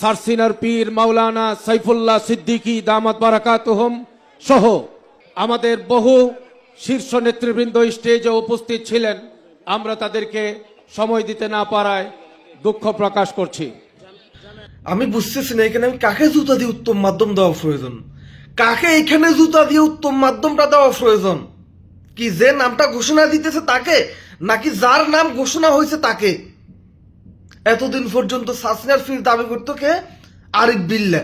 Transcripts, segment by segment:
সারসিনার পীর মাওলানা সাইফুল্লাহ সিদ্দিকী দামাত বারাকাতুহম সহ আমাদের বহু শীর্ষ নেতৃবৃন্দ স্টেজে উপস্থিত ছিলেন। আমরা তাদেরকে সময় দিতে না পারায় দুঃখ প্রকাশ করছি। আমি বুঝতেছি না, এখানে আমি কাকে জুতা দিয়ে উত্তম মাধ্যম দেওয়া প্রয়োজন? কাকে এখানে জুতা দিয়ে উত্তম মাধ্যমটা দেওয়া প্রয়োজন? কি যে নামটা ঘোষণা দিতেছে তাকে, নাকি যার নাম ঘোষণা হয়েছে তাকে? এতদিন পর্যন্ত সাসিনার ফির দাবি করতো কে? আরিফ বিল্লা।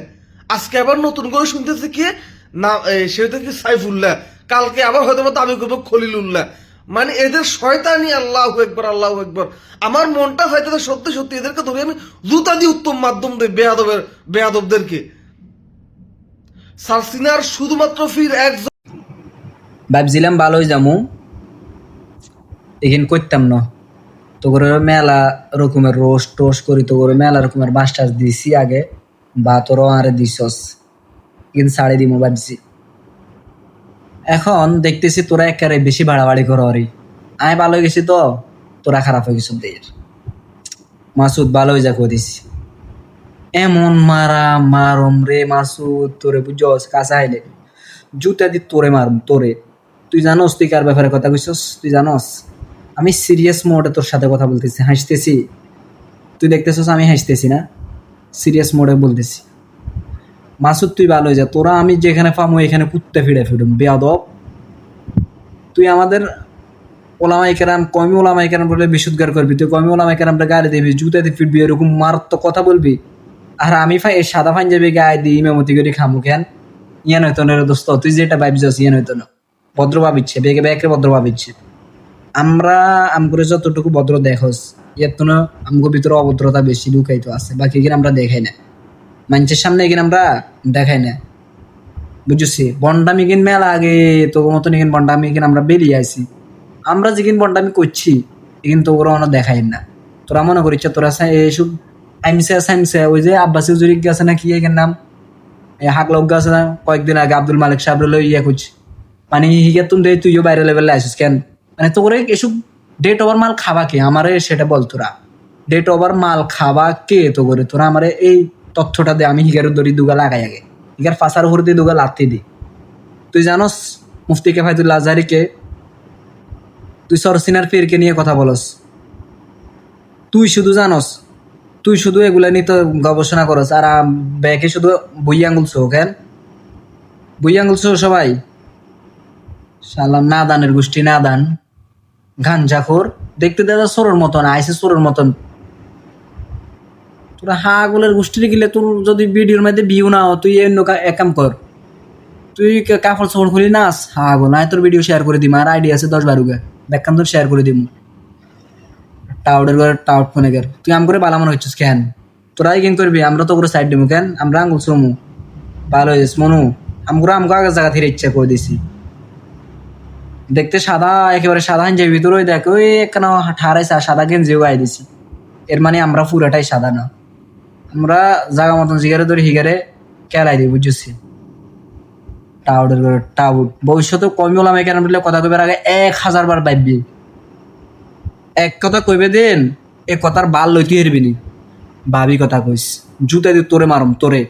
আজকে আবার নতুন করে শুনতেছে কি? না সেটা কি সাইফুল্লাহ। কালকে আবার হয়তো দাবি করব খলিলুল্লাহ। মানে এদের শয়তানি আল্লাহ একবার আল্লাহ একবার আমার মনটা হয়তো সত্যি সত্যি এদেরকে ধরে আমি জুতা দিয়ে উত্তম মাধ্যম দেই বেয়াদবের, বেয়াদবদেরকে। সারসিনার শুধুমাত্র ফির একজন ভাবছিলাম ভালোই যামু। এখানে করতাম না। তো করে মেলা রকমের রোস্ট টোস্ট করি, তো করে মেলা রকমের বাস টাস দিছি আগে। বা তোরও আরে দিছস। কিন্তু ছাড়ে দিমু ভাবছি। এখন দেখতেছি তোরা একেবারে বেশি বাড়াবাড়ি করো আরে আমি ভালো গেছি তো, তোরা খারাপ হয়ে গেছিস দের মাসুদ ভালো হয়ে যা করে দিছি। এমন মারা মারম রে মাসুদ, তোরে বুঝছস, কাছে আইলে। জুতা দি তোরে মারম, তোরে। তুই জানোস তুই কার ব্যাপারে কথা কইছস? তুই জানোস? আমি সিরিয়াস মোডে তোর সাথে কথা বলতেছি, হাসতেছি। তুই দেখতেছস আমি হাসতেছি না সিরিয়াস মোডে বলতেছি। মাসুদ, তুই ভালো হয়ে যা, তোরা আমি যেখানে পামো এখানে কুত্তে ফিরে ফিরুম, বেয়াদব। তুই আমাদের ওলামাই কেরাম, কমি ওলামাই কেরাম বলে বিশুদ্ধার করবি, তুই কমি ওলামাই কেরামটা গাড়ি দিবি, জুতাতে ফিরবি, এরকম মারাত্মক কথা বলবি। আর আমি ফাই সাদা ফাইন যাবি গায়ে দিই মেমতি করে খামু কেন? ইয়ান হইতো না দোস্ত, তুই যেটা ভাবছিস ইয়ান হইতো না। ভদ্র ভাবিচ্ছে বেগে বেগে ভদ্র ভাবিচ্ছে আমরা আমগুলো যতটুকু ভদ্র দেখোস ইয়ার তো আমগো ভিতরে অভদ্রতা বেশি লুকাইতো আছে, বাকি কিনা আমরা দেখাই না। মানুষের সামনে এখানে আমরা দেখাই না। বুঝছি? বন্ডামি কিন মেলা আগে তোর মতন এখানে বন্ডামি কিন আমরা বেরিয়ে আইছি। আমরা যেদিন বন্ডামি করছি এখানে তো ওরা অনেক দেখাই না। তোরা মনে করিস তোরা এইসব আইমসে সাইমসে ওই যে আব্বাসি জুরিক গেছে না কি এখানে নাম? এই হাক লোক গেছে না, কয়েকদিন আগে আব্দুল মালিক সাহেব ইয়ে করছি। মানে হিগে তুমি তুইও বাইরে লেভেলে আসিস কেন? মানে তোরে এসব ডেট ওভার মাল খাবা কে? আমারে সেটা বল তোরা। ডেট ওভার মাল খাবা কে তো করে তোরা আমারে এই তথ্যটা দে, আমি হিগারের দড়ি দুগা লাগাই আগে। হিগার ফাঁসার উপর দিয়ে দুগা লাত্তি দি। তুই জানোস মুফতি কেফায়তুল্লাহ আজহারিকে তুই সরসিনার পীরকে নিয়ে কথা বলস। তুই শুধু জানস, তুই শুধু এগুলা নিয়ে তো গবেষণা করস। আর ব্যাকে শুধু বই আঙুলছো কেন? বই আঙুলছো সবাই? সালাম না দানের গোষ্ঠী না দান গাঞ্জাখোর। দেখতে দাদা সোরের মতন আইসে সোরের মতন। তোরা হা হাগুলের গোষ্ঠী গেলে তোর যদি ভিডিওর মধ্যে বিউ না হয়, তুই অন্য এক কাম কর। তুই কাপড় চোপড় খুলি নাস হাগো না তোর ভিডিও শেয়ার করে দিম। আর আইডি আছে দশ বারো গা দেখাম তোর শেয়ার করে দিম। টাউডের ঘরে টাউট ফোনে গের তুই আম করে বালা মনে হচ্ছিস কেন? তোরাই কেন করবি আমরা তো করে সাইড দিব কেন? আমরা আঙুল চমু। ভালো হয়েছিস মনু। আমগুলো আমগো আগে জায়গা থেকে ইচ্ছা করে দিছি। দেখতে সাদা, একেবারে সাদা হাঞ্জে ভিতরে দেখ, ওই একখানা ঠারাই সাদা গেঞ্জিও গায়ে দিছি। এর মানে আমরা পুরাটাই সাদা না। আমরা জাগা মতন জিগারে ধরে হিগারে কেলাই দিই বুঝছি টাউডের ঘরে টাউড। ভবিষ্যতে কমি হলাম এখানে বললে কথা কইবার আগে এক হাজার বার ভাববি এক কথা কইবে দেন, এ কথার বাল লইতে হারবি নি। ভাবি কথা কইস, জুতা দিয়ে তোরে মারম, তোরে।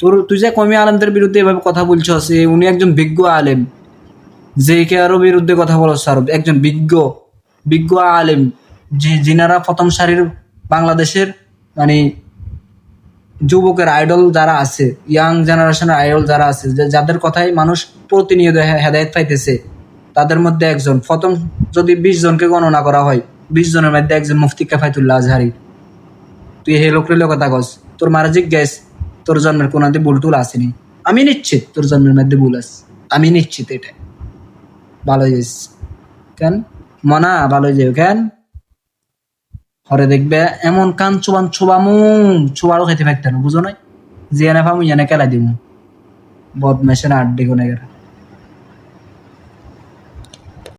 তোর, তুই যে কমি আলেমদের বিরুদ্ধে এভাবে কথা বলছস উনি একজন বিজ্ঞ আলেম। যে কে আরও বিরুদ্ধে কথা বলো স্যার একজন বিজ্ঞ বিজ্ঞ আলেম। যে যিনারা প্রথম সারির বাংলাদেশের মানে যুবকের আইডল যারা আছে ইয়াং জেনারেশনের আইডল যারা আছে যাদের কথাই মানুষ প্রতিনিয়ত হেদায়েত পাইতেছে, তাদের মধ্যে একজন। প্রথম যদি বিশ জনকে গণনা করা হয়, বিশ জনের মধ্যে একজন মুফতি কাফায়তুল্লাহ আজহারি। তুই হে লোকরের কথা কস, তোর মারাজিক জিজ্ঞেস, তোর জন্মের কোনাতে ভুল টুল আসেনি। আমি নিশ্চিত তোর জন্মের মধ্যে ভুল আছে। আমি নিশ্চিত এটা ভালো যাইস কেন? মনা ভালো যাই কেন? হরে দেখবে এমন কান চুবান চুবামু চুবারও খেতে পারতেন বুঝো নাই? জিয়ানে ফামু ইয়ানে কেলা দিমু। না আড্ডি গুনে গেরা।